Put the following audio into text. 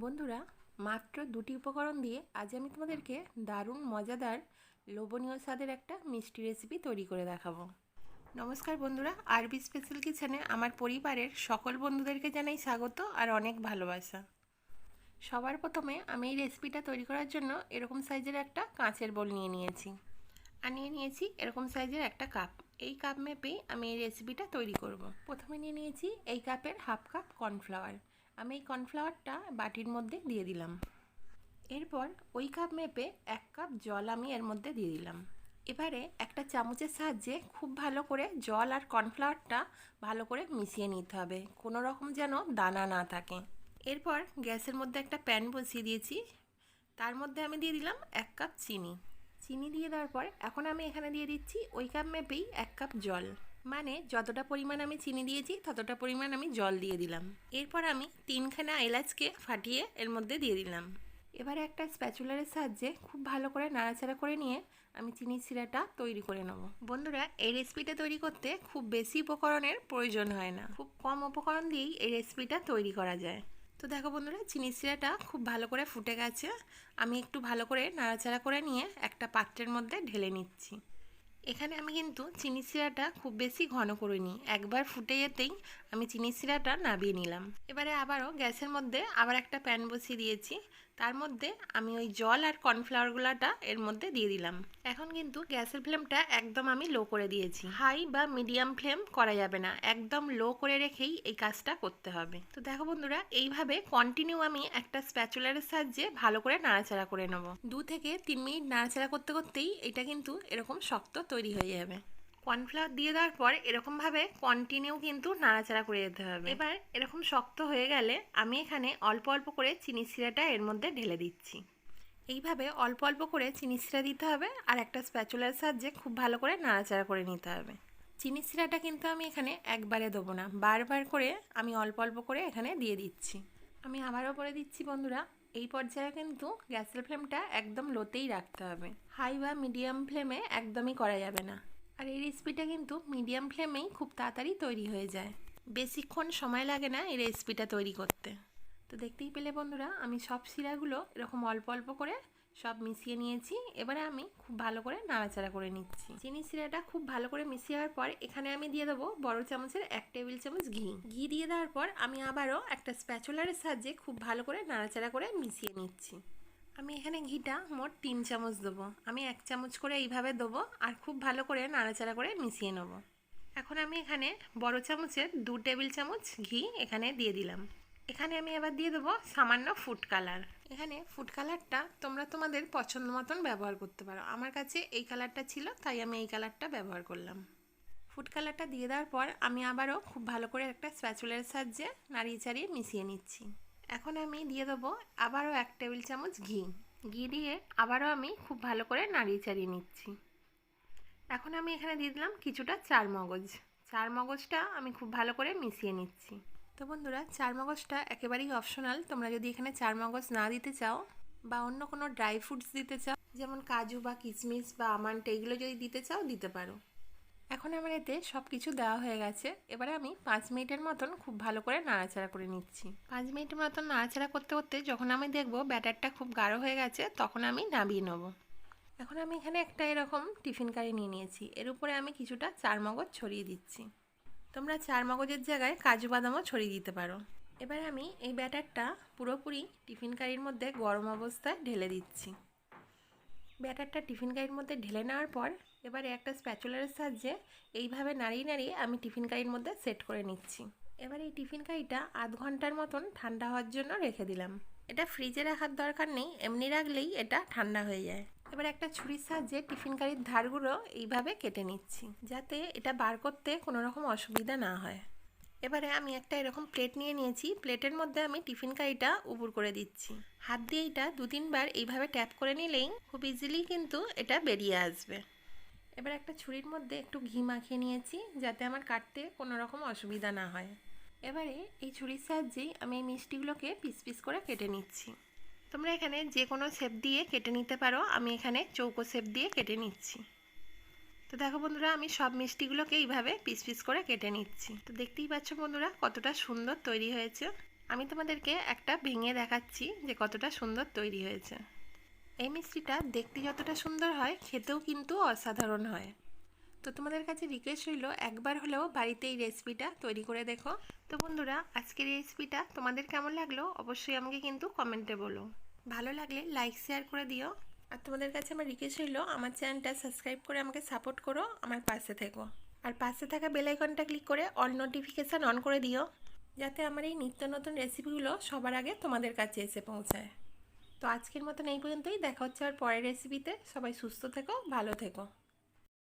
বন্ধুরা, মাত্র দুটি উপকরণ দিয়ে আজ আমি তোমাদেরকে দারুণ, মজাদার, লোভনীয় স্বাদের একটা মিষ্টি রেসিপি তৈরি করে দেখাবো। নমস্কার বন্ধুরা আরবি স্পেশাল কিচেনে আমার পরিবারের সকল বন্ধুদেরকে জানাই স্বাগত আর অনেক ভালোবাসা। সবার প্রথমে আমি এই রেসিপিটা তৈরি করার জন্য এরকম সাইজের একটা কাঁচের বোল নিয়ে নিয়েছি। আর নিয়ে নিয়েছি এরকম সাইজের একটা কাপ এই কাপ মেপেই আমি এই রেসিপিটা তৈরি করব। প্রথমে নিয়ে নিয়েছি এই কাপের হাফ কাপ কর্নফ্লাওয়ার আমি এই কর্নফ্লাওয়ারটা বাটির মধ্যে দিয়ে দিলাম। এরপর ওই কাপ মেপে এক কাপ জল আমি এর মধ্যে দিয়ে দিলাম। এবারে একটা চামচের সাহায্যে খুব ভালো করে জল আর কর্নফ্লাওয়ারটা ভালো করে মিশিয়ে নিতে হবে। কোনো রকম যেন দানা না থাকে। এরপর গ্যাসের মধ্যে একটা প্যান বসিয়ে দিয়েছি। তার মধ্যে আমি দিয়ে দিলাম এক কাপ চিনি। চিনি দিয়ে দেওয়ার পর এখন আমি এখানে দিয়ে দিচ্ছি ওই কাপ মেপেই এক কাপ জল। মানে যতটা পরিমাণ আমি চিনি দিয়েছি, ততটা পরিমাণ আমি জল দিয়ে দিলাম। এরপর আমি তিনখানা এলাচকে ফাটিয়ে এর মধ্যে দিয়ে দিলাম। এবারে একটা স্প্যাচুলারের সাহায্যে খুব ভালো করে নাড়াচাড়া করে নিয়ে আমি চিনির সিরাটা তৈরি করে নেব। বন্ধুরা, এই রেসিপিটা তৈরি করতে খুব বেশি উপকরণের প্রয়োজন হয় না। খুব কম উপকরণ দিয়েই এই রেসিপিটা তৈরি করা যায়। তো দেখো বন্ধুরা চিনির সিরাটা খুব ভালো করে ফুটে গেছে। আমি একটু ভালো করে নাড়াচাড়া করে নিয়ে একটা পাত্রের মধ্যে ঢেলে নিচ্ছি। এখানে আমি কিন্তু চিনি শিরাটা খুব বেশি ঘন করিনি। একবার ফুটে যেতেই আমি চিনি শিরাটা নাবিয়ে নিলাম। এবারে আবারও গ্যাসের মধ্যে আবার একটা প্যান বসিয়ে দিয়েছি। তার মধ্যে আমি ওই জল আর কর্নফ্লাওয়ারগুলোটা এর মধ্যে দিয়ে দিলাম। এখন কিন্তু গ্যাসের ফ্লেমটা একদম আমি লো করে দিয়েছি। হাই বা মিডিয়াম ফ্লেম করা যাবে না, একদম লো করে রেখেই এই কাজটা করতে হবে। তো দেখো বন্ধুরা, এইভাবে কন্টিনিউ আমি একটা স্প্যাচুলারের সাহায্যে ভালো করে নাড়াচাড়া করে নেব। দু থেকে তিন মিনিট নাড়াচাড়া করতে করতেই এটা কিন্তু এরকম শক্ত তৈরি হয়ে যাবে। কর্নফ্লাওয়ার দিয়ে দেওয়ার পর এরকমভাবে কন্টিনিউ কিন্তু নাড়াচাড়া করে যেতে হবে। এবার এরকম শক্ত হয়ে গেলে আমি এখানে অল্প অল্প করে চিনি শিরাটা এর মধ্যে ঢেলে দিচ্ছি। এইভাবে অল্প অল্প করে চিনি শিরা দিতে হবে আর একটা স্প্যাচুলার সাহায্যে খুব ভালো করে নাড়াচাড়া করে নিতে হবে। চিনি শিরাটা কিন্তু আমি এখানে একবারে দেবো না, বারবার করে আমি অল্প অল্প করে এখানে দিয়ে দিচ্ছি। আমি আবারও করে দিচ্ছি বন্ধুরা, এই পর্যায়ে কিন্তু গ্যাসের ফ্লেমটা একদম লোতেই রাখতে হবে। হাই বা মিডিয়াম ফ্লেমে একদমই করা যাবে না। আর এই রেসিপিটা কিন্তু মিডিয়াম ফ্লেমেই খুব তাড়াতাড়ি তৈরি হয়ে যায়। বেশিক্ষণ সময় লাগে না এই রেসিপিটা তৈরি করতে। তো দেখতেই পেলে বন্ধুরা, আমি সব শিরাগুলো এরকম অল্প অল্প করে সব মিশিয়ে নিয়েছি। এবারে আমি খুব ভালো করে নাড়াচাড়া করে নিচ্ছি। চিনি শিরাটা খুব ভালো করে মিশিয়ে হওয়ার পর এখানে আমি দিয়ে দেবো বড় চামচের এক টেবিল চামচ ঘি। ঘি দিয়ে দেওয়ার পর আমি আবারও একটা স্প্যাচুলারের সাহায্যে খুব ভালো করে নাড়াচাড়া করে মিশিয়ে নিচ্ছি। আমি এখানে ঘিটা মোট তিন চামচ দেবো। আমি এক চামচ করে এইভাবে দেবো আর খুব ভালো করে নাড়াচাড়া করে মিশিয়ে নেব। এখন আমি এখানে বড় চামচের দু টেবিল চামচ ঘি এখানে দিয়ে দিলাম। এখানে আমি এবার দিয়ে দেবো সামান্য ফুড কালার এখানে ফুড কালারটা তোমরা তোমাদের পছন্দ মতন ব্যবহার করতে পারো। আমার কাছে এই কালারটা ছিল, তাই আমি এই কালারটা ব্যবহার করলাম। ফুড কালারটা দিয়ে দেওয়ার পর আমি আবারও খুব ভালো করে একটা স্প্যাচুলার সাহায্যে নাড়িয়ে চাড়িয়ে মিশিয়ে নিচ্ছি। এখন আমি দিয়ে দেবো আবারও এক টেবিল চামচ ঘি। ঘি দিয়ে আবারও আমি খুব ভালো করে নাড়িয়ে চাড়িয়ে নিচ্ছি। এখন আমি এখানে দিয়ে দিলাম কিছুটা চার মগজ। চার মগজটা আমি খুব ভালো করে মিশিয়ে নিচ্ছি। তো বন্ধুরা, চার মগজটা একেবারেই অপশনাল। তোমরা যদি এখানে চার মগজ না দিতে চাও বা অন্য কোনো ড্রাই ফ্রুটস দিতে চাও, যেমন কাজু বা কিশমিশ বা আমান্ট এগুলো যদি দিতে চাও, দিতে পারো। এখন আমার এতে সব কিছু দেওয়া হয়ে গেছে। এবারে আমি পাঁচ মিনিটের মতন খুব ভালো করে নাড়াচাড়া করে নিচ্ছি। পাঁচ মিনিটের মতন নাড়াচাড়া করতে করতে যখন আমি দেখব ব্যাটারটা খুব গাঢ় হয়ে গেছে, তখন আমি নামিয়ে নেব। এখন আমি এখানে একটা এরকম টিফিন কারি নিয়ে নিয়েছি। এর উপরে আমি কিছুটা চার মগজ ছড়িয়ে দিচ্ছি। তোমরা চার মগজের জায়গায় কাজু বাদামও ছড়িয়ে দিতে পারো। এবার আমি এই ব্যাটারটা পুরোপুরি টিফিন কারির মধ্যে গরম অবস্থায় ঢেলে দিচ্ছি। ব্যাটারটা টিফিন কারির মধ্যে ঢেলে নেওয়ার পর, এবারে একটা স্প্যাচুলারের সাহায্যে এইভাবে নাড়িয়ে নাড়িয়ে আমি টিফিন কারির মধ্যে সেট করে নিচ্ছি। এবার এই টিফিন কারিটা আধ ঘণ্টার মতন ঠান্ডা হওয়ার জন্য রেখে দিলাম। এটা ফ্রিজে রাখার দরকার নেই, এমনি রাখলেই এটা ঠান্ডা হয়ে যায়। এবার একটা ছুরির সাহায্যে টিফিন কারির ধারগুলো এইভাবে কেটে নিচ্ছি, যাতে এটা বার করতে কোনো রকম অসুবিধা না হয়। এবারে আমি একটা এরকম প্লেট নিয়ে নিয়েছি। প্লেটের মধ্যে আমি টিফিন কারিটা উপর করে দিচ্ছি। হাত দিয়ে এটা দু তিনবার এইভাবে ট্যাপ করে নিলেই খুব ইজিলি কিন্তু এটা বেরিয়ে আসবে। এবার একটা ছুরির মধ্যে একটু ঘি মাখিয়ে নিয়েছি যাতে আমার কাটতে কোনো রকম অসুবিধা না হয়। এবারে এই ছুরির সাহায্যেই আমি এই মিষ্টিগুলোকে পিস পিস করে কেটে নিচ্ছি। তোমরা এখানে যে কোনো শেপ দিয়ে কেটে নিতে পারো। আমি এখানে চৌকো শেপ দিয়ে কেটে নিচ্ছি। তো দেখো বন্ধুরা, আমি সব মিষ্টিগুলোকে এইভাবে পিস পিস করে কেটে নিচ্ছি। তো দেখতেই পাচ্ছ বন্ধুরা, কতটা সুন্দর তৈরি হয়েছে। আমি তোমাদেরকে একটা ভেঙে দেখাচ্ছি যে কতটা সুন্দর তৈরি হয়েছে। এই মিষ্টিটা দেখতে যতটা সুন্দর হয়, খেতেও কিন্তু অসাধারণ হয়। তো তোমাদের কাছে রিকোয়েস্ট হইল একবার হলেও বাড়িতে এই রেসিপিটা তৈরি করে দেখো। তো বন্ধুরা, আজকের রেসিপিটা তোমাদের কেমন লাগল? অবশ্যই আমাকে কিন্তু কমেন্টে বলো। ভালো লাগলে লাইক শেয়ার করে দিও। আর তোমাদের কাছে আমার রিকোয়েস্ট হইল আমার চ্যানেলটা সাবস্ক্রাইব করে আমাকে সাপোর্ট করো, আমার পাশে থেকো। আর পাশে থাকা বেল আইকনটা ক্লিক করে অল নোটিফিকেশান অন করে দিও, যাতে আমার এই নিত্য নতুন রেসিপিগুলো সবার আগে তোমাদের কাছে এসে পৌঁছায়। তো আজকের মতন এই পর্যন্তই, দেখা হচ্ছে আর পরের রেসিপিতে সবাই সুস্থ থেকো, ভালো থেকো।